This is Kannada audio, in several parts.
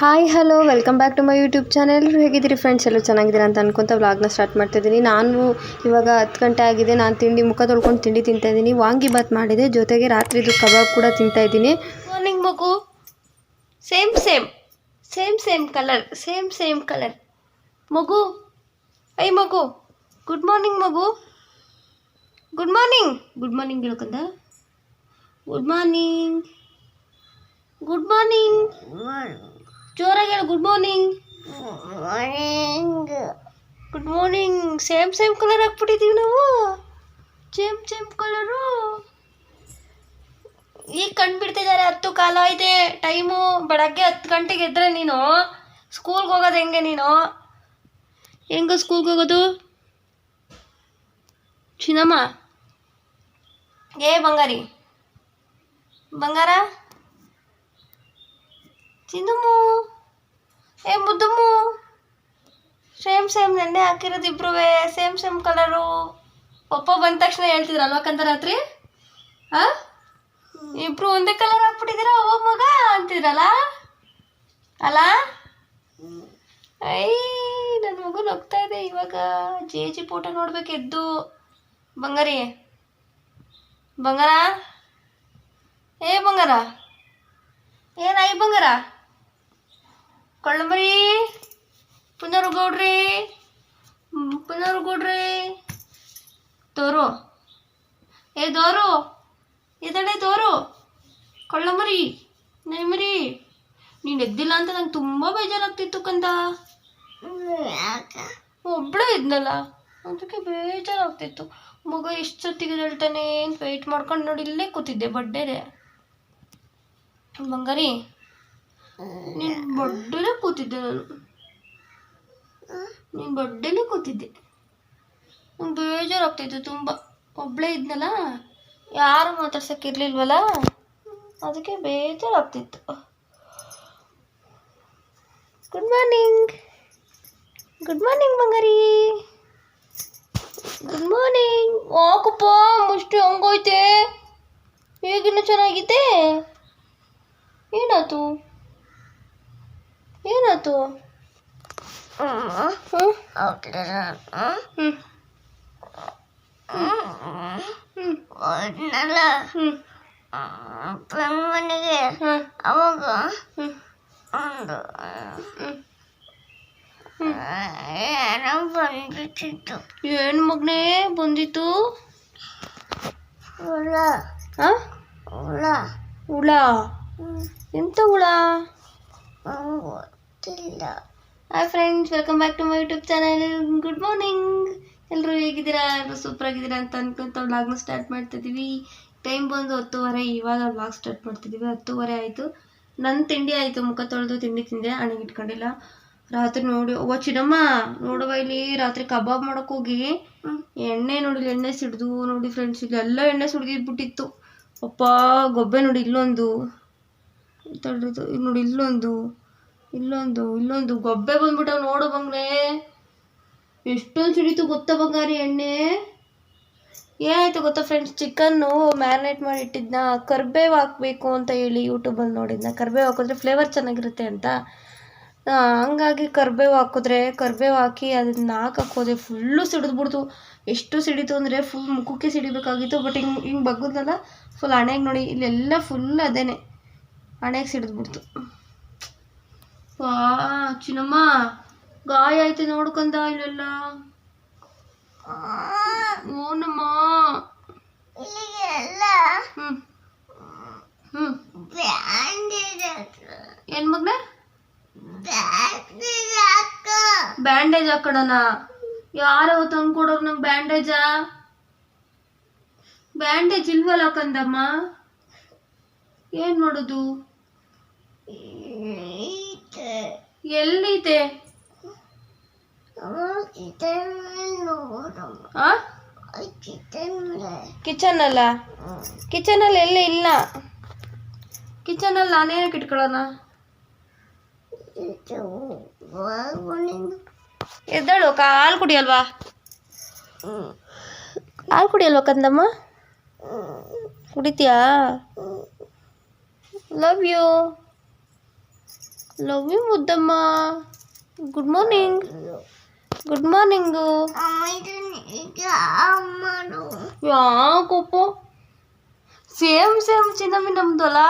Hi hello welcome back to my YouTube channel. ಹೇಗಿದ್ದೀರಿ ಫ್ರೆಂಡ್ಸ್? ಎಲ್ಲರೂ ಚೆನ್ನಾಗಿದ್ದೀರಾ ಅಂತ ಅನ್ಕೊಂತ ವ್ಲಾಗ್ನ ಸ್ಟಾರ್ಟ್ ಮಾಡ್ತಿದ್ದೀನಿ. ನಾನು ಇವಾಗ ಹತ್ತು ಗಂಟೆ ಆಗಿದೆ. ನಾನು ತಿಂಡಿ ಮುಖ ತೊಳ್ಕೊಂಡು ತಿಂಡಿ ತಿಂತಾ ಇದ್ದೀನಿ. ವಾಂಗಿ ಬಾತ್ ಮಾಡಿದೆ. ಜೊತೆಗೆ ರಾತ್ರಿದು ಕಬಾಬ್ ಕೂಡ ತಿಂತಾ ಇದ್ದೀನಿ. ಮಾರ್ನಿಂಗ್ ಮಗು. Same same same same colour same same colour ಮಗು. ಐ ಮಗು. ಗುಡ್ ಮಾರ್ನಿಂಗ್ ಮಗು. ಗುಡ್ ಮಾರ್ನಿಂಗ್ ಗುಡ್ ಮಾರ್ನಿಂಗ್ ಹೇಳ್ಕಂದ ಗುಡ್ ಮಾರ್ನಿಂಗ್ ಗುಡ್ ಮಾರ್ನಿಂಗ್ ಜೋರಾಗಿ ಹೇಳು good morning good morning same same colour ಹಾಕ್ಬಿಟ್ಟಿದ್ದೀವಿ ನಾವು. ಸೇಮ್ ಸೇಮ್ ಕಲರು ಈಗ ಕಂಡುಬಿಡ್ತಿದ್ದಾರೆ ಹತ್ತು ಕಾಲ ಐತೆ ಟೈಮು ಬೆಳಗ್ಗೆ ಹತ್ತು ಗಂಟೆಗೆ ಎದ್ರೆ ನೀನು? ಸ್ಕೂಲ್ಗೆ ಹೋಗೋದು ಹೆಂಗೆ ನೀನು? ಹೆಂಗೆ ಸ್ಕೂಲ್ಗೆ ಹೋಗೋದು? ಚಿನ್ನಮ್ಮ. ಏ ಬಂಗಾರಿ. ಬಂಗಾರ? ಚಿನ್ನಮ್ಮು ಏ, ಮುದ್ದುಮು. ಸೇಮ್ ಸೇಮ್, ನೆನ್ನೆ ಹಾಕಿರೋದು ಇಬ್ರು ಸೇಮ್ ಸೇಮ್ ಕಲರು ಪಪ್ಪ ಬಂದ ತಕ್ಷಣ ಹೇಳ್ತಿದ್ರಲ್ವ ಕಂತ ರಾತ್ರಿ ಹಾಂ ಇಬ್ರು ಒಂದೇ ಕಲರ್ ಹಾಕ್ಬಿಟ್ಟಿದ್ದೀರ, ಓ ಮಗ ಅಂತಿದ್ರಲ್ಲ? ಅಲ್ಲ? ಐ ನನ್ನ ಮಗು ನಗ್ತಾ ಇದೆ ಇವಾಗ. ಜೇಜಿ ಫೋಟೋ ನೋಡ್ಬೇಕು ಎದ್ದು. ಬಂಗಾರಿ. ಬಂಗಾರ? ಏ, ಬಂಗಾರ? ಏನಾಯಿ ಬಂಗಾರ? ಕೊಳ್ಳಂಬರಿ. ಪುನರ್ಗೌಡ್ರಿ. ಪುನರ್ಗೌಡ್ರಿ. ತೋರು. ಏ ದೋರು ಎದಡೆ ತೋರು. ಕಳ್ಳಂಬರಿ, ನೈಮರಿ. ನೀನು ಎದ್ದಿಲ್ಲ ಅಂತ ನಂಗೆ ತುಂಬ ಬೇಜಾರಾಗ್ತಿತ್ತು ಕಂದ. ಒಬ್ಬಳೇ ಇದ್ನಲ್ಲ ಅದಕ್ಕೆ ಬೇಜಾರಾಗ್ತಿತ್ತು. ಮಗ ಎಷ್ಟು ಸತ್ತಿಗೆ ಹೇಳ್ತಾನೆ ಅಂತ ವೆಯ್ಟ್ ಮಾಡ್ಕೊಂಡು ನೋಡಿ ಇಲ್ಲೇ ಕೂತಿದ್ದೆ ಬಡ್ಡೆದೆ ಬಂಗಾರಿ ನೀನು ಬಡ್ಡೆಲೇ ಕೂತಿದ್ದೆ ನಾನು. ನೀನು ಬಡ್ಡೆಲೇ ಕೂತಿದ್ದೆ. ನಂಗೆ ಬೇಜಾರಾಗ್ತಿತ್ತು ತುಂಬ. ಒಬ್ಬಳೇ ಇದ್ನಲ್ಲ, ಯಾರು ಮಾತಾಡ್ಸೋಕ್ಕಿರ್ಲಿಲ್ವಲ್ಲ? ಅದಕ್ಕೆ ಬೇಜಾರಾಗ್ತಿತ್ತು. ಗುಡ್ ಮಾರ್ನಿಂಗ್ ಗುಡ್ ಮಾರ್ನಿಂಗ್ ಮಂಗಾರಿ ಗುಡ್ ಮಾರ್ನಿಂಗ್ ಯಾಕಪ್ಪ ಮುಷ್ಟಿ ಹಂಗೋಯ್ತೆ. ಹೇಗಿನ್ನೂ ಚೆನ್ನಾಗಿದೆ ಏನಾಯ್ತು? ಏನಾಯ್ತು? ಹ್ಞೂ ಹ್ಞೂ ಹ್ಞೂ ಮನೆಗೆ ಅವಾಗ ಒಂದು ಏನೋ ಬಂದಿತ್ತು ಏನು ಮಗನೇ ಬಂದಿತ್ತು? ಹುಳ. ಹುಳ. ಹುಳ. ಎಂತ ಹುಳ? ಗೊತ್ತಿಲ್ಲ hi friends welcome back to my YouTube channel good morning ಎಲ್ಲರೂ ಹೇಗಿದ್ದೀರಾ? ಎಲ್ಲರೂ ಸೂಪರ್ ಆಗಿದ್ದೀರಾ ಅಂತ ಅನ್ಕೊಂತ ವ್ಲಾಗ್ನ ಸ್ಟಾರ್ಟ್ ಮಾಡ್ತಿದ್ದೀವಿ ಟೈಮ್ ಬಂದು ಹತ್ತುವರೆ. ಇವಾಗ ವ್ಲಾಗ್ ಸ್ಟಾರ್ಟ್ ಮಾಡ್ತಿದ್ದೀವಿ ಹತ್ತುವರೆ ಆಯಿತು. ನನ್ನ ತಿಂಡಿ ಆಯಿತು. ಮುಖ ತೊಳೆದು ತಿಂಡಿ ತಿಂದೆ. ಹಣೆಗೆ ಇಟ್ಕೊಂಡಿಲ್ಲ. ರಾತ್ರಿ ನೋಡಿ ಓ ಚಿನ್ನಮ್ಮ ನೋಡುವ ಇಲ್ಲಿ ರಾತ್ರಿ ಕಬಾಬ್ ಮಾಡೋಕೆ ಹೋಗಿ. ಎಣ್ಣೆ ನೋಡಿ ಎಣ್ಣೆ ಸಿಡ್ದು ನೋಡಿ ಫ್ರೆಂಡ್ಸ್ ಎಲ್ಲ ಎಣ್ಣೆ ಸುಡ್ದಿದ್ಬಿಟ್ಟಿತ್ತು ಅಪ್ಪ ಗೊಬ್ಬೆ ನೋಡಿ ಇಲ್ಲೊಂದು. ಇಲ್ಲಿ ನೋಡಿ ಇಲ್ಲೊಂದು ಇಲ್ಲೊಂದು ಇಲ್ಲೊಂದು ಗೊಬ್ಬೆ ಬಂದ್ಬಿಟ್ಟವ್ ನೋಡು ಬಂಗ್ರೆ ಎಷ್ಟೊಂದು ಸಿಡಿತು ಗೊತ್ತಾ ಬಂಗಾರಿ ಎಣ್ಣೆ? ಏನಾಯ್ತು ಗೊತ್ತಾ ಫ್ರೆಂಡ್ಸ್ ಚಿಕನ್ನು ಮ್ಯಾರಿನೇಟ್ ಮಾಡಿ ಇಟ್ಟಿದ್ನ. ಕರ್ಬೇವು ಹಾಕಬೇಕು ಅಂತ ಹೇಳಿ ಯೂಟ್ಯೂಬಲ್ಲಿ ನೋಡಿದ್ನ. ಕರ್ಬೇವು ಹಾಕಿದ್ರೆ ಫ್ಲೇವರ್ ಚೆನ್ನಾಗಿರುತ್ತೆ ಅಂತ. ಹಂಗಾಗಿ ಕರ್ಬೇವು ಹಾಕಿದ್ರೆ, ಕರ್ಬೇವು ಹಾಕಿ ಅದನ್ನ ನಾಲ್ಕು ಹಾಕೋದೆ ಫುಲ್ಲು ಸಿಡಿದ್ಬಿಡ್ತು. ಎಷ್ಟು ಸಿಡಿತು ಅಂದರೆ ಫುಲ್ ಮುಖಕ್ಕೆ ಸಿಡಿಬೇಕಾಗಿತ್ತು. ಬಟ್ ಹಿಂಗೆ ಹಿಂಗೆ ಬಗ್ಗದಲ್ಲ ಫುಲ್ ಹಣೆಗೆ ನೋಡಿ, ಇಲ್ಲೆಲ್ಲ ಫುಲ್ ಅದೇನೆ. ಹಣೆಗೆ ಸಿಡಿದ್ಬಿಡ್ತು ವಾ ಚಿನ್ನಮ್ಮ ಗಾಯ ಐತೆ ನೋಡ್ಕೊಂಡ ಇಲ್ಲೆಲ್ಲ? ಓನಮ್ಮ ಹ್ಮ್. ಏನ್ ಮಗ್ನೆ? ಬ್ಯಾಂಡೇಜ್ ಹಾಕೋಣ ಯಾರೋ ತಂದು ಕೊಡೋರು ನಂಗೆ ಬ್ಯಾಂಡೇಜಾ? ಬ್ಯಾಂಡೇಜ್ ಇಲ್ವಲ್ಲ ಕಂದಮ್ಮ? ಏನ್ ಮಾಡೋದು? ಎಲ್ಲಿದೆ? ಕಿಚನ್ ಅಲ್ಲ ಕಿಚನ್ ಅಲ್ಲಿ ಎಲ್ಲ? ಇಲ್ಲ. ಕಿಚನ್ ಅಲ್ಲಿ ನಾನೇನಕ್ಕೆ ಇಟ್ಕೊಳ್ಳೋಣ ಎದ್ದಾಳು ಹಾಲು ಕುಡಿಯಲ್ವಾ? ಹಾಲು ಕುಡಿಯಲ್ವಾ ಕಂದಮ್ಮ? ಕುಡಿತೀಯಾ? ಲವ್ ಯು ಲವ್ ಯು ಮುದ್ದಮ್ಮ ಗುಡ್ ಮಾರ್ನಿಂಗ್ ಗುಡ್ ಮಾರ್ನಿಂಗು ಅಮ್ಮ ಇದನ್ನ ಈಗ ಅಮ್ಮನು ಯಾಕಪ್ಪ ಸೇಮ್ ಸೇಮ್ ಚಿನ್ನಮ್ಮಿ ನಮ್ದಲ್ಲ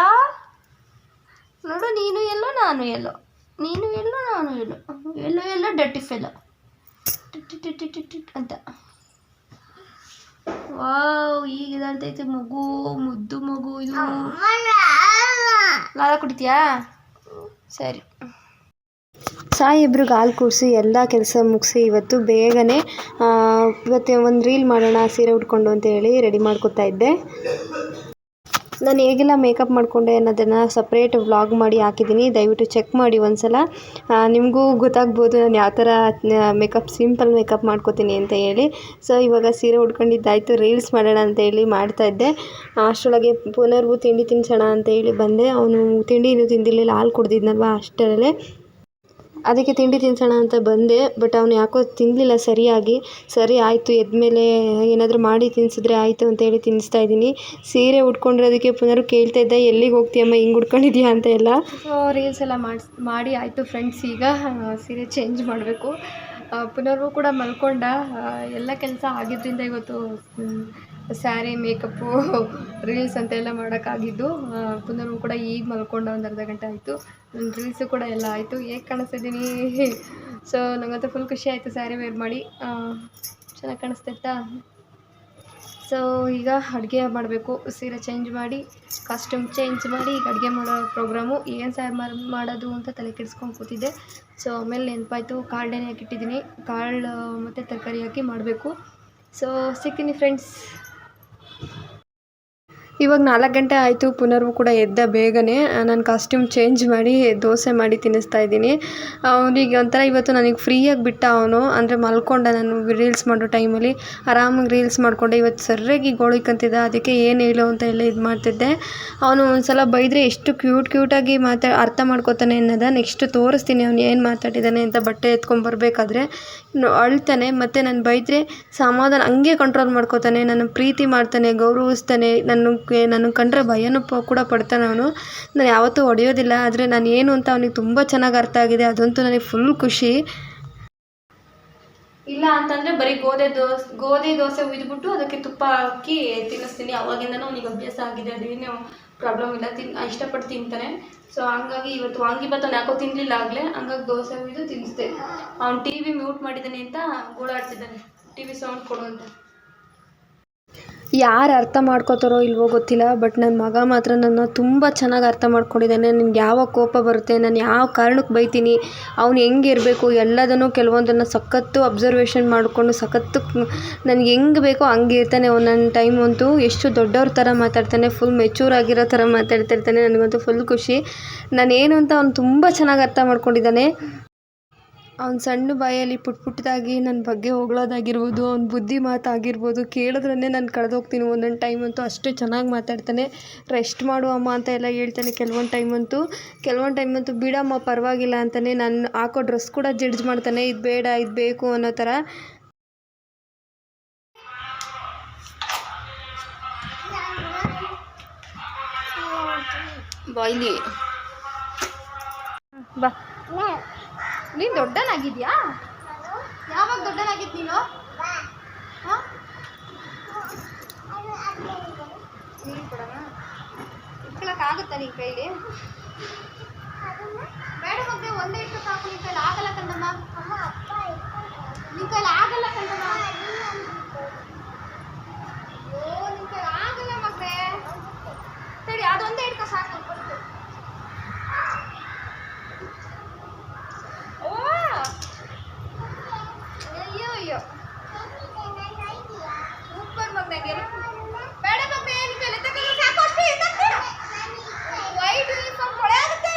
ನೋಡು ನೀನು ಎಲ್ಲೋ ನಾನು ಎಲ್ಲೋ ನೀನು ಎಲ್ಲೋ ನಾನು ಎಲ್ಲೋ ಎಲ್ಲೋ ಎಲ್ಲೋ ಡಟ್ಟಿ ಫೆಲ್ಲ ಅಂತ ವಾವ್ ಈಗ ಇದಾಗ್ತೈತೆ ಮಗು ಮುದ್ದು ಮಗು ಇದು ಲಾಲ ಕುಡಿತೀಯಾ ಸರಿ. ಸಾಯಿಬ್ರಿಗೆ ಹಾಲು ಕೂಡಿಸಿ ಎಲ್ಲ ಕೆಲಸ ಮುಗಿಸಿ, ಇವತ್ತು ಬೇಗನೆ ಇವತ್ತೇ ಒಂದು ರೀಲ್ ಮಾಡೋಣ, ಸೀರೆ ಉಟ್ಕೊಂಡು ಅಂತ ಹೇಳಿ ರೆಡಿ ಮಾಡ್ಕೊತಾ ಇದ್ದೆ. ನಾನು ಹೇಗೆಲ್ಲ ಮೇಕಪ್ ಮಾಡಿಕೊಂಡೆ ಅನ್ನೋದನ್ನು ಸಪ್ರೇಟ್ ವ್ಲಾಗ್ ಮಾಡಿ ಹಾಕಿದ್ದೀನಿ. ದಯವಿಟ್ಟು ಚೆಕ್ ಮಾಡಿ ಒಂದು ಸಲ ನಿಮಗೂ ಗೊತ್ತಾಗ್ಬೋದು ನಾನು ಯಾವ ಥರ ಮೇಕಪ್ ಸಿಂಪಲ್ ಮೇಕಪ್ ಮಾಡ್ಕೋತೀನಿ ಅಂತ ಹೇಳಿ. ಸೊ ಇವಾಗ ಸೀರೆ ಉಟ್ಕೊಂಡಿದ್ದಾಯಿತು. ರೀಲ್ಸ್ ಮಾಡೋಣ ಅಂತ ಹೇಳಿ ಮಾಡ್ತಾ ಇದ್ದೆ. ಅಷ್ಟರೊಳಗೆ ಪುನರ್ವು ತಿಂಡಿ ತಿನ್ಸೋಣ ಅಂತ ಹೇಳಿ ಬಂದೆ. ಅವನು ತಿಂಡಿ ಇನ್ನೂ ತಿಂದಿರಲಿಲ್ಲ. ಹಾಲು ಕುಡ್ದಿದ್ನಲ್ವ ಅಷ್ಟರಲ್ಲೇ. ಅದಕ್ಕೆ ತಿಂಡಿ ತಿನ್ಸೋಣ ಅಂತ ಬಂದೆ ಬಟ್ ಅವನು ಯಾಕೋ ತಿನ್ನಲಿಲ್ಲ ಸರಿಯಾಗಿ. ಸರಿ ಆಯಿತು, ಎದ್ಮೇಲೆ ಏನಾದರೂ ಮಾಡಿ ತಿನ್ಸಿದ್ರೆ ಆಯಿತು ಅಂತ ಹೇಳಿ ತಿನ್ನಿಸ್ತಾ ಇದ್ದೀನಿ. ಸೀರೆ ಉಟ್ಕೊಂಡಿರೋದಕ್ಕೆ ಪುನರ್ ಕೇಳ್ತಾ ಇದ್ದೆ, ಎಲ್ಲಿಗೆ ಹೋಗ್ತೀಯಮ್ಮ, ಹಿಂಗೆ ಉಟ್ಕೊಂಡಿದ್ಯಾ? ಅಂತ ಎಲ್ಲ. ರೀಲ್ಸ್ ಎಲ್ಲ ಮಾಡಿಸ್, ಮಾಡಿ ಆಯಿತು ಫ್ರೆಂಡ್ಸ್ ಈಗ ಸೀರೆ ಚೇಂಜ್ ಮಾಡಬೇಕು. ಪುನರ್ವು ಕೂಡ ಮಲ್ಕೊಂಡ ಎಲ್ಲ ಕೆಲಸ ಆಗಿದ್ದರಿಂದ ಇವತ್ತು ಸ್ಯಾರಿ ಮೇಕಪ್ಪು ರೀಲ್ಸ್ ಅಂತೆಲ್ಲ ಮಾಡೋಕ್ಕಾಗಿದ್ದು ಪುನರ್ವು ಕೂಡ ಈಗ ಮಲ್ಕೊಂಡ ಒಂದು ಅರ್ಧ ಗಂಟೆ ಆಯಿತು. ನನ್ನ ರೀಲ್ಸು ಕೂಡ ಎಲ್ಲ ಆಯಿತು. ಹೇಗೆ ಕಾಣಿಸ್ತಿದ್ದೀನಿ ಸೊ ನನಗಂತೂ ಫುಲ್ ಖುಷಿ ಆಯಿತು ಸ್ಯಾರಿ ವೇರ್ ಮಾಡಿ. ಚೆನ್ನಾಗಿ ಕಾಣಿಸ್ತಿತ್ತಾ? ಸೊ ಈಗ ಅಡುಗೆ ಮಾಡಬೇಕು. ಸೀರೆ ಚೇಂಜ್ ಮಾಡಿ ಕಾಸ್ಟ್ಯೂಮ್ ಚೇಂಜ್ ಮಾಡಿ, ಈಗ ಅಡುಗೆ ಮಾಡೋ ಪ್ರೋಗ್ರಾಮು ಏನು ಸಾರು ಮಾಡೋದು ಅಂತ ತಲೆ ಕೆಡಿಸ್ಕೊಂಡು ಕೂತಿದ್ದೆ. ಸೊ ಆಮೇಲೆ ನೆನಪಾಯಿತು. ಕಾಳು ಹಾಕಿಟ್ಟಿದ್ದೀನಿ ಕಾಳು ಮತ್ತು ತರಕಾರಿ ಹಾಕಿ ಮಾಡಬೇಕು. ಸೊ ಸಿಗ್ತೀನಿ ಫ್ರೆಂಡ್ಸ್ ಇವಾಗ ನಾಲ್ಕು ಗಂಟೆ ಆಯಿತು, ಪುನರ್ವು ಕೂಡ ಎದ್ದ ಬೇಗನೆ. ನಾನು ಕಾಸ್ಟ್ಯೂಮ್ ಚೇಂಜ್ ಮಾಡಿ ದೋಸೆ ಮಾಡಿ ತಿನ್ನಿಸ್ತಾ ಇದ್ದೀನಿ. ಅವನಿಗೆ ಒಂಥರ ಇವತ್ತು ನನಗೆ ಫ್ರೀಯಾಗಿ ಬಿಟ್ಟ ಅವನು. ಅಂದರೆ ಮಲ್ಕೊಂಡ ನಾನು ರೀಲ್ಸ್ ಮಾಡೋ ಟೈಮಲ್ಲಿ ಆರಾಮಾಗಿ ರೀಲ್ಸ್ ಮಾಡಿಕೊಂಡೆ. ಇವತ್ತು ಸರ್ಯಾಗಿ ಗೋಳಿಕಂತಿದ್ದ ಅದಕ್ಕೆ ಏನು ಹೇಳು ಅಂತ ಎಲ್ಲ ಇದು ಮಾಡ್ತಿದ್ದೆ. ಅವನು ಒಂದು ಸಲ ಬೈದರೆ ಎಷ್ಟು ಕ್ಯೂಟ್ ಕ್ಯೂಟಾಗಿ ಮಾತಾ, ಅರ್ಥ ಮಾಡ್ಕೋತಾನೆ ಅನ್ನೋದ ನೆಕ್ಸ್ಟ್ ತೋರಿಸ್ತೀನಿ ಅವ್ನು ಏನು ಮಾತಾಡಿದ್ದಾನೆ ಅಂತ ಬಟ್ಟೆ ಎತ್ಕೊಂಡ್ಬರ್ಬೇಕಾದ್ರೆ ಅಳ್ತಾನೆ. ಮತ್ತು ನಾನು ಬೈದರೆ ಸಮಾಧಾನ ಹಂಗೆ ಕಂಟ್ರೋಲ್ ಮಾಡ್ಕೋತಾನೆ. ನನ್ನ ಪ್ರೀತಿ ಮಾಡ್ತಾನೆ, ಗೌರವಿಸ್ತಾನೆ. ನನ್ನ ನನ್ನ ಕಂಡ್ರೆ ಭಯನೂ ಪ, ಕೂಡ ಪಡ್ತಾನೆ ಅವನು. ನಾನು ಯಾವತ್ತೂ ಹೊಡೆಯೋದಿಲ್ಲ, ಆದರೆ ನಾನು ಏನು ಅಂತ ಅವನಿಗೆ ತುಂಬ ಚೆನ್ನಾಗಿ ಅರ್ಥ ಆಗಿದೆ. ಅದಂತೂ ನನಗೆ ಫುಲ್ ಖುಷಿ. ಇಲ್ಲ ಅಂತಂದರೆ ಬರೀ ಗೋಧಿ ದೋಸೆ ಗೋಧಿ ದೋಸೆ ಉಯ್ದುಬಿಟ್ಟು ಅದಕ್ಕೆ ತುಪ್ಪ ಹಾಕಿ ತಿನ್ನಿಸ್ತೀನಿ. ಅವಾಗಿಂದನೂ ಅವನಿಗೆ ಅಭ್ಯಾಸ ಆಗಿದೆ ಅದೇನು ಪ್ರಾಬ್ಲಮ್ ಇಲ್ಲ. ತಿನ್ ಇಷ್ಟಪಟ್ಟು ತಿಂತಾನೆ. ಸೊ ಹಂಗಾಗಿ ಇವತ್ತು ವಾಂಗಿಭಾತ್ ಅವ್ನು ಯಾಕೋ ತಿನ್ನಲಿಲ್ಲ ಆಗಲೇ, ಹಂಗಾಗಿ ದೋಸೆ ಉಯ್ದು ತಿನ್ನಿಸ್ದೆ. ಅವ್ನು ಟಿ ವಿ ಮ್ಯೂಟ್ ಮಾಡಿದ್ದಾನೆ ಅಂತ ಗೋಳಾಡ್ತಿದ್ದಾನೆ. ಟಿ ವಿ ಸೌಂಡ್ ಕೊಡು ಅಂತ ಯಾರು ಅರ್ಥ ಮಾಡ್ಕೊತಾರೋ ಇಲ್ವೋ ಗೊತ್ತಿಲ್ಲ ಬಟ್ ನನ್ನ ಮಗ ಮಾತ್ರ ನನ್ನ ತುಂಬ ಚೆನ್ನಾಗಿ ಅರ್ಥ ಮಾಡ್ಕೊಂಡಿದ್ದಾನೆ. ನಿನ್ಗೆ ಯಾವಾಗ ಕೋಪ ಬರುತ್ತೆ, ನಾನು ಯಾವ ಕಾರಣಕ್ಕೆ ಬೈತೀನಿ, ಅವ್ನು ಹೆಂಗೆ ಇರಬೇಕು, ಎಲ್ಲದನ್ನು ಕೆಲವೊಂದನ್ನು ಸಖತ್ತು ಅಬ್ಸರ್ವೇಷನ್ ಮಾಡಿಕೊಂಡು ಸಖತ್ತು ನನಗೆ ಹೆಂಗೆ ಬೇಕೋ ಹಂಗೆ ಇರ್ತಾನೆ. ಒಂದೊಂದು ಟೈಮ್ ಅಂತೂ ಎಷ್ಟು ದೊಡ್ಡವ್ರ ಥರ ಮಾತಾಡ್ತಾನೆ ಫುಲ್ ಮೆಚೂರ್ ಆಗಿರೋ ಥರ ಮಾತಾಡ್ತಿರ್ತಾನೆ ನನಗಂತೂ ಫುಲ್ ಖುಷಿ. ನಾನು ಏನು ಅಂತ ಅವ್ನು ತುಂಬ ಚೆನ್ನಾಗಿ ಅರ್ಥ ಮಾಡ್ಕೊಂಡಿದ್ದಾನೆ. ಅವ್ನ ಸಣ್ಣ ಬಾಯಲ್ಲಿ ಪುಟ್ ಪುಟ್ಟದಾಗಿ ನನ್ನ ಬಗ್ಗೆ ಹೊಗಳೋದಾಗಿರ್ಬೋದು ಅವ್ನ ಬುದ್ಧಿ ಮಾತಾಗಿರ್ಬೋದು ಕೇಳಿದ್ರೇ ನಾನು ಕಳೆದೋಗ್ತೀನಿ. ಒಂದೊಂದು ಟೈಮ್ ಅಂತೂ ಅಷ್ಟು ಚೆನ್ನಾಗಿ ಮಾತಾಡ್ತಾನೆ. ರೆಸ್ಟ್ ಮಾಡು ಅಮ್ಮ ಅಂತ ಎಲ್ಲ ಹೇಳ್ತಾನೆ ಕೆಲವೊಂದು ಟೈಮ್ ಅಂತೂ. ಕೆಲವೊಂದು ಟೈಮ್ ಅಂತೂ ಬಿಡಮ್ಮ ಪರವಾಗಿಲ್ಲ ಅಂತಲೇ ನಾನು ಹಾಕೋ ಡ್ರೆಸ್ ಕೂಡ ಜಡ್ಜ್ ಮಾಡ್ತಾನೆ. ಇದು ಬೇಡ ಇದು ಬೇಕು ಅನ್ನೋ ಥರ ಬಾಯ್ಲಿ. ಬಾ. ನೀನು ದೊಡ್ಡನಾಗಿದ್ಯಾ? ಯಾವಾಗ ದೊಡ್ಡನಾಗಿದ್ ನೀನು? ನೀರು ಕೊಡೋಣ ಕೈಲಿ? ಬೇಡ ಮಗ್ನೆ, ಒಂದೇ ಇಟ್ಟು ಸಾಕು. ನಿನ್ನ ಕೈಲಿ ಆಗಲ್ಲ ಕಂದಮ್ಮ. ನಿನ್ನ ಕೈಲಿ ಆಗಲ್ಲ ಕಂದಮ್ಮ. ಓ ನಿನ್ನ ಕೈಲಿ ಆಗಲ್ಲ ಮಗ್ನೆ. ಸರಿ, ಅದೊಂದೇ ಇಟ್ಕೊ ಸಾಕು ಓ ಅಯ್ಯೋ ಅಯ್ಯೋ ಸೂಪರ್ ಮಗ್ನಾಗೆ ಬೇಡ ಮಗ್ನೆ ನಿನ್ನ ಕೈಲಿ ತಗೊಂಡು ಸಾಕು ಅಷ್ಟೇ ಇದ್ದಕ್ಕೆ ವೈಟ್ ಯೂನಿಫಾರ್ಮ್ ಕೊಳೆ ಆಗುತ್ತೆ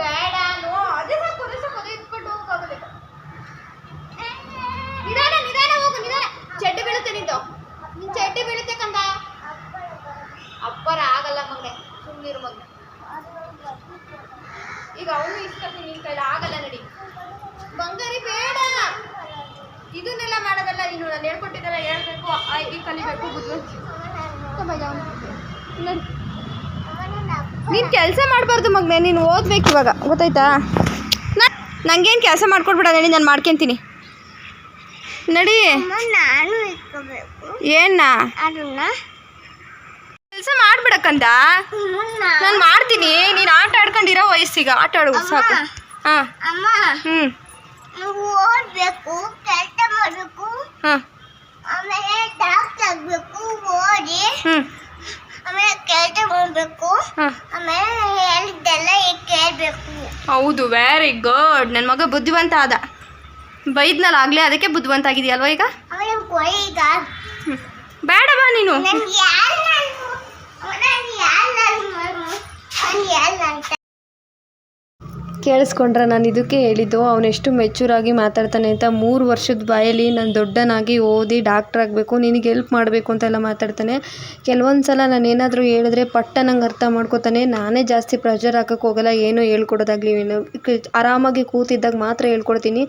ಬೇಡ ನೋ ಅದೇ ಸಾಕು ಅದೇ ಸಾಕು ಅದೇ ಇಟ್ಕೊಂಡು ಹೋಗೋಕ್ಕಾಗಲ್ಲ ನಿಧಾನ ನಿಧಾನ ಹೋಗು ನಿಧಾನ ಚಡ್ಡಿ ಬೀಳುತ್ತೆ ನಿಂದು ನಿನ್ ಚಡ್ಡಿ ಬೀಳುತ್ತೆ ಕಂದ ಅಪ್ಪರ ಆಗಲ್ಲ ಮಗನೆ ಮಗು ಈಗ ಅವನು ಇಷ್ಟ ನಿನ್ ಕೈಲಿ ಆಗಲ್ಲ ನಡಿ. ಬಂಗಾರಿ ಬೇಡ. ಇದನ್ನೆಲ್ಲ ಮಾಡೋದಲ್ಲ ನೀನು. ನಾನು ಹೇಳ್ಕೊಟ್ಟಿದ್ದೆಲ್ಲ ಹೇಳ್ಬೇಕು ಈಗ ಕಲಿಬೇಕು ಬುದ್ಧಿವಂತ ನೀನು ಕೆಲಸ ಮಾಡಬಾರ್ದು ಮಗನೇ. ನೀನು ಓದ್ಬೇಕು ಇವಾಗ. ಗೊತ್ತಾಯ್ತಾ? ನಂಗೇನು ಕೆಲಸ ಮಾಡ್ಕೊಡ್ಬೇಡ ನಡಿ ನಾನು ಮಾಡ್ಕೊತೀನಿ. ನಡಿ. ಏನ ಕೆಲಸ ಮಾಡ್ಬಿಡಕ್ಕಂದ ನಾನು ಮಾಡ್ತೀನಿ. ನೀನು ಆಟ ಆಡ್ಕೊಂಡಿರೋ ವಯಸ್ಸಿಗೆ. ಆಟ ಆಡು ಸಾಕು. ಹಾಂ. ಅಮ್ಮ. ಹ್ಞೂ ಓದ್ಬೇಕು ಕೆಲಸ ಮಾಡಬೇಕು. ಹಾಂ. ಆಮೇಲೆ ಡಾಕ್ಟರ್ ಆಗ್ಬೇಕು ಓದಿ. ಆಮೇಲೆ ಕೆಲಸ ಮಾಡಬೇಕು. ಆಮೇಲೆ ಹೇಳಿದ್ದೆಲ್ಲ ಕೇಳಬೇಕು. ಹೌದು ವೆರಿ ಗುಡ್ ನನ್ನ ಮಗ ಬುದ್ಧಿವಂತ ಆದ. ಬೈದ್ನಲ್ಲ ಆಗಲೇ ಅದಕ್ಕೆ ಬುದ್ಧಿವಂತ ಆಗಿದೆಯಲ್ವ ಈಗ. ಬೇಡ ಬಾ ನಾನು? 我的脸冷我脸冷的 ಕೇಳಿಸ್ಕೊಂಡ್ರೆ ನಾನು ಇದಕ್ಕೆ ಹೇಳಿದ್ದು ಅವನೆಷ್ಟು ಮೆಚೂರಾಗಿ ಮಾತಾಡ್ತಾನೆ ಅಂತ ಮೂರು ವರ್ಷದ ಬಾಯಲ್ಲಿ ನಾನು ದೊಡ್ಡನಾಗಿ ಓದಿ ಡಾಕ್ಟ್ರ್ ಆಗಬೇಕು, ನಿನಗೆ ಹೆಲ್ಪ್ ಮಾಡಬೇಕು ಅಂತೆಲ್ಲ ಮಾತಾಡ್ತಾನೆ. ಕೆಲವೊಂದು ಸಲ ನಾನು ಏನಾದರೂ ಹೇಳಿದ್ರೆ ಪಟ್ಟ ನಂಗೆ ಅರ್ಥ ಮಾಡ್ಕೋತಾನೆ. ನಾನೇ ಜಾಸ್ತಿ ಪ್ರೆಷರ್ ಹಾಕಕ್ಕೆ ಹೋಗಲ್ಲ, ಏನೂ ಹೇಳ್ಕೊಡೋದಾಗಲಿ ಆರಾಮಾಗಿ ಕೂತಿದ್ದಾಗ ಮಾತ್ರ ಹೇಳ್ಕೊಡ್ತೀನಿ.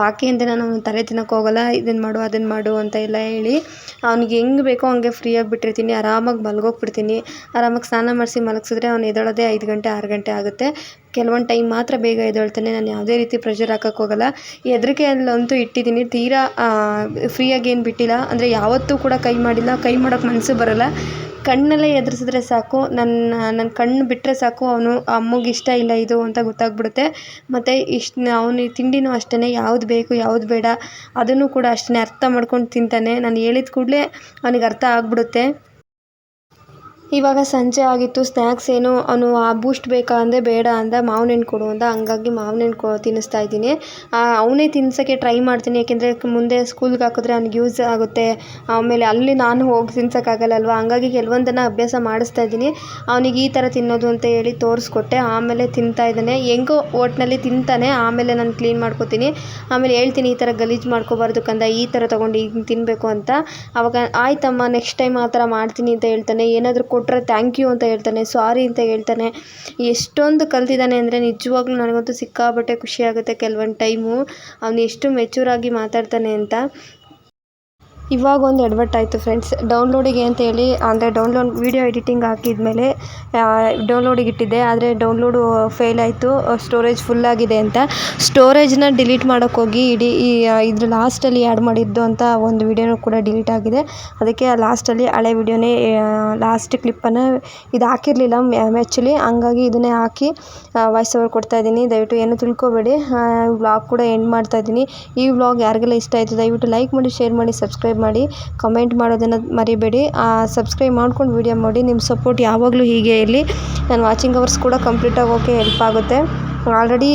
ಬಾಕಿ ಅಂತ ನಾನು ಅವ್ನ ತಲೆ ತಿನ್ನೋಕೆ ಹೋಗಲ್ಲ ಇದನ್ನು ಮಾಡು ಅದನ್ನು ಮಾಡು ಅಂತ ಎಲ್ಲ ಹೇಳಿ ಅವ್ನಿಗೆ ಹೆಂಗೆ ಬೇಕೋ ಹಂಗೆ ಫ್ರೀಯಾಗಿ ಬಿಟ್ಟಿರ್ತೀನಿ. ಆರಾಮಾಗಿ ಮಲ್ಗೋಗ್ಬಿಡ್ತೀನಿ. ಆರಾಮಾಗಿ ಸ್ನಾನ ಮಾಡಿಸಿ ಮಲಗಿಸಿದ್ರೆ ಅವ್ನು ಎದೊಳೋದೇ ಐದು ಗಂಟೆ, ಆರು ಗಂಟೆ ಆಗುತ್ತೆ. ಕೆಲವೊಂದು ಟೈಮ್ ಮಾತ್ರ ಬೇಗ ಎದ್ದೇಳ್ತಾನೆ. ನಾನು ಯಾವುದೇ ರೀತಿ ಪ್ರೆಷರ್ ಹಾಕಕ್ಕೆ ಹೋಗಲ್ಲ. ಹೆದ್ರಿಕೆಯಲ್ಲಂತೂ ಇಟ್ಟಿದ್ದೀನಿ. ತೀರಾ ಫ್ರೀಯಾಗಿ ಏನು ಬಿಟ್ಟಿಲ್ಲ. ಅಂದರೆ ಯಾವತ್ತೂ ಕೂಡ ಕೈ ಮಾಡಿಲ್ಲ. ಕೈ ಮಾಡೋಕ್ಕೆ ಮನಸ್ಸು ಬರಲ್ಲ. ಕಣ್ಣಲ್ಲೇ ಎದುರಿಸಿದ್ರೆ ಸಾಕು. ನನ್ನ ನನ್ನ ಕಣ್ಣು ಬಿಟ್ಟರೆ ಸಾಕು. ಅವನು ಅಮ್ಮಗೆ ಇಷ್ಟ ಇಲ್ಲ ಇದು ಅಂತ ಗೊತ್ತಾಗ್ಬಿಡುತ್ತೆ. ಮತ್ತು ಇಷ್ಟು, ಅವನು ತಿಂಡಿನೂ ಅಷ್ಟೇ ಯಾವ್ದು ಬೇಕು, ಯಾವ್ದು ಬೇಡ. ಅದನ್ನು ಕೂಡ ಅಷ್ಟೇ ಅರ್ಥ ಮಾಡ್ಕೊಂಡು ತಿಂತಾನೆ. ನಾನು ಹೇಳಿದ ಕೂಡಲೇ ಅವನಿಗೆ ಅರ್ಥ ಆಗ್ಬಿಡುತ್ತೆ. ಇವಾಗ ಸಂಜೆ ಆಗಿತ್ತು ಸ್ನ್ಯಾಕ್ಸ್ ಏನು ಅವನು ಆ ಬೂಸ್ಟ್ ಬೇಕಾ ಅಂದರೆ ಬೇಡ ಅಂದ ಮಾವಿನ ಹಣ್ಣು ಕೊಡು ಅಂದ. ಹಂಗಾಗಿ ಮಾವಿನ ಹಣ್ಣು ಕೊ ತಿನ್ನಿಸ್ತಾ ಇದ್ದೀನಿ. ಅವನೇ ತಿನ್ಸೋಕ್ಕೆ ಟ್ರೈ ಮಾಡ್ತೀನಿ, ಯಾಕೆಂದರೆ ಮುಂದೆ ಸ್ಕೂಲ್ಗೆ ಹಾಕಿದ್ರೆ ಅವ್ನಿಗೆ ಯೂಸ್ ಆಗುತ್ತೆ. ಆಮೇಲೆ ಅಲ್ಲಿ ನಾನು ಹೋಗಿ ತಿನ್ಸೋಕ್ಕಾಗಲ್ಲಲ್ವ? ಹಂಗಾಗಿ ಕೆಲವೊಂದನ್ನು ಅಭ್ಯಾಸ ಮಾಡಿಸ್ತಾ ಇದ್ದೀನಿ. ಅವನಿಗೆ ಈ ಥರ ತಿನ್ನೋದು ಅಂತ ಹೇಳಿ ತೋರಿಸ್ಕೊಟ್ಟೆ. ಆಮೇಲೆ ತಿಂತಾ ಇದ್ದಾನೆ. ಹೆಂಗೋ ಒಟ್ಟಿನಲ್ಲಿ ತಿಂತಾನೆ. ಆಮೇಲೆ ನಾನು ಕ್ಲೀನ್ ಮಾಡ್ಕೋತೀನಿ. ಆಮೇಲೆ ಹೇಳ್ತೀನಿ, ಈ ಥರ ಗಲೀಜು ಮಾಡ್ಕೋಬಾರ್ದು ಕಂದ, ಈ ಥರ ತೊಗೊಂಡು ಹಿಂಗೆ ತಿನ್ನಬೇಕು ಅಂತ. ಅವಾಗ, ಆಯ್ತಮ್ಮ ನೆಕ್ಸ್ಟ್ ಟೈಮ್ ಆ ಥರ ಮಾಡ್ತೀನಿ ಅಂತ ಹೇಳ್ತಾನೆ. ಏನಾದರೂ ಕೊಟ್ಟರೆ ಥ್ಯಾಂಕ್ ಯು ಅಂತ ಹೇಳ್ತಾನೆ ಸಾರಿ ಅಂತ ಹೇಳ್ತಾನೆ. ಎಷ್ಟೊಂದು ಕಲ್ತಿದ್ದಾನೆ ಅಂದರೆ ನಿಜವಾಗ್ಲೂ ನನಗಂತೂ ಸಿಕ್ಕಾಪಟ್ಟೆ ಖುಷಿ ಆಗುತ್ತೆ. ಕೆಲವೊಂದು ಟೈಮು ಅವನು ಎಷ್ಟು ಮೆಚೂರಾಗಿ ಮಾತಾಡ್ತಾನೆ ಅಂತ. ಇವಾಗ ಒಂದು ಎಡವಟ್ಟು ಆಯಿತು ಫ್ರೆಂಡ್ಸ್ ಡೌನ್ಲೋಡಿಗೆ ಅಂತ ಹೇಳಿ, ಅಂದರೆ ಡೌನ್ಲೋಡ್ ವೀಡಿಯೋ ಎಡಿಟಿಂಗ್ ಹಾಕಿದ್ಮೇಲೆ ಡೌನ್ಲೋಡಿಗೆ ಇಟ್ಟಿದ್ದೆ. ಆದರೆ ಡೌನ್ಲೋಡು ಫೇಲ್ ಆಯಿತು ಸ್ಟೋರೇಜ್ ಫುಲ್ ಆಗಿದೆ ಅಂತ. ಸ್ಟೋರೇಜ್ನ ಡಿಲೀಟ್ ಮಾಡೋಕ್ಕೋಗಿ ಇಡೀ, ಈ ಇದ್ರ ಲಾಸ್ಟಲ್ಲಿ ಆ್ಯಡ್ ಮಾಡಿದ್ದು ಅಂತ ಒಂದು ವೀಡಿಯೋನೂ ಕೂಡ ಡಿಲೀಟ್ ಆಗಿದೆ. ಅದಕ್ಕೆ ಲಾಸ್ಟಲ್ಲಿ ಹಳೆ ವೀಡಿಯೋನೇ ಲಾಸ್ಟ್ ಕ್ಲಿಪ್ಪನ್ನು ಇದು ಹಾಕಿರಲಿಲ್ಲ. ಆ್ಯಕ್ಚುಲಿ ಹಂಗಾಗಿ ಇದನ್ನೇ ಹಾಕಿ ವಾಯ್ಸ್ ಓವರ್ ಕೊಡ್ತಾ ಇದ್ದೀನಿ. ದಯವಿಟ್ಟು ಏನು ತಿಳ್ಕೊಬೇಡಿ. ವ್ಲಾಗ್ ಕೂಡ ಎಂಡ್ ಮಾಡ್ತಾ ಇದ್ದೀನಿ. ಈ ವ್ಲಾಗ್ ಯಾರಿಗೆಲ್ಲ ಇಷ್ಟ ಆಯಿತು, ದಯವಿಟ್ಟು ಲೈಕ್ ಮಾಡಿ ಶೇರ್ ಮಾಡಿ ಸಬ್ಸ್ಕ್ರೈಬ್ ಮಾಡಿ ಕಮೆಂಟ್ ಮಾಡೋದನ್ನು ಮರಿಬೇಡಿ. ಸಬ್ಸ್ಕ್ರೈಬ್ ಮಾಡ್ಕೊಂಡು ವೀಡಿಯೋ ಮಾಡಿ ನಿಮ್ಮ ಸಪೋರ್ಟ್ ಯಾವಾಗಲೂ ಹೀಗೆ ಇರಲಿ. ನಾನು ವಾಚಿಂಗ್ ಅವರ್ಸ್ ಕೂಡ ಕಂಪ್ಲೀಟ್ ಆಗೋಕ್ಕೆ ಹೆಲ್ಪ್ ಆಗುತ್ತೆ. ಆಲ್ರೆಡಿ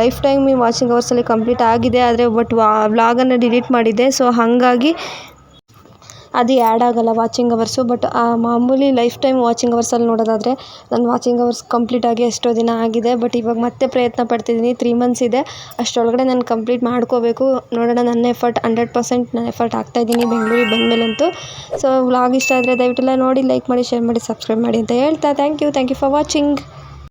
ಲೈಫ್ ಟೈಮ್ ವಾಚಿಂಗ್ ಅವರ್ಸಲ್ಲಿ ಕಂಪ್ಲೀಟ್ ಆಗಿದೆ. ಆದರೆ ಬಟ್ ವ್ಲಾಗನ್ನು ಡಿಲೀಟ್ ಮಾಡಿದ್ದೆ. ಸೊ ಹಾಗಾಗಿ ಅದು ಆ್ಯಡ್ ಆಗಲ್ಲ ವಾಚಿಂಗ್ ಅವರ್ಸು ಬಟ್ ಆ, ಮಾಮೂಲಿ ಲೈಫ್ ಟೈಮ್ ವಾಚಿಂಗ್ ಅವರ್ಸಲ್ಲಿ ನೋಡೋದಾದರೆ, ನನ್ನ ವಾಚಿಂಗ್ ಅವರ್ಸ್ ಕಂಪ್ಲೀಟ್ ಆಗಿ ಎಷ್ಟೋ ದಿನ ಆಗಿದೆ ಬಟ್ ಇವಾಗ ಮತ್ತೆ ಪ್ರಯತ್ನ ಪಡ್ತಿದ್ದೀನಿ ತ್ರೀ ಮಂತ್ಸ್ ಇದೆ, ಅಷ್ಟರೊಳಗಡೆ ನಾನು ಕಂಪ್ಲೀಟ್ ಮಾಡ್ಕೋಬೇಕು. ನೋಡೋಣ, ನನ್ನ ಎಫರ್ಟ್ ಹಂಡ್ರೆಡ್ ಪರ್ಸೆಂಟ್ ನಾನು ಎಫರ್ಟ್ ಹಾಕ್ತಾಯಿದ್ದೀನಿ ಬೆಂಗಳೂರಿಗೆ ಬಂದಮೇಲಂತೂ. ಸೊ ವ್ಲಾಗ್ ಇಷ್ಟ ಆದರೆ ದಯವಿಟ್ಟು ನೋಡಿ ಲೈಕ್ ಮಾಡಿ ಶೇರ್ ಮಾಡಿ ಸಬ್ಸ್ಕ್ರೈಬ್ ಮಾಡಿ ಅಂತ ಹೇಳ್ತಾ thank you thank you for watching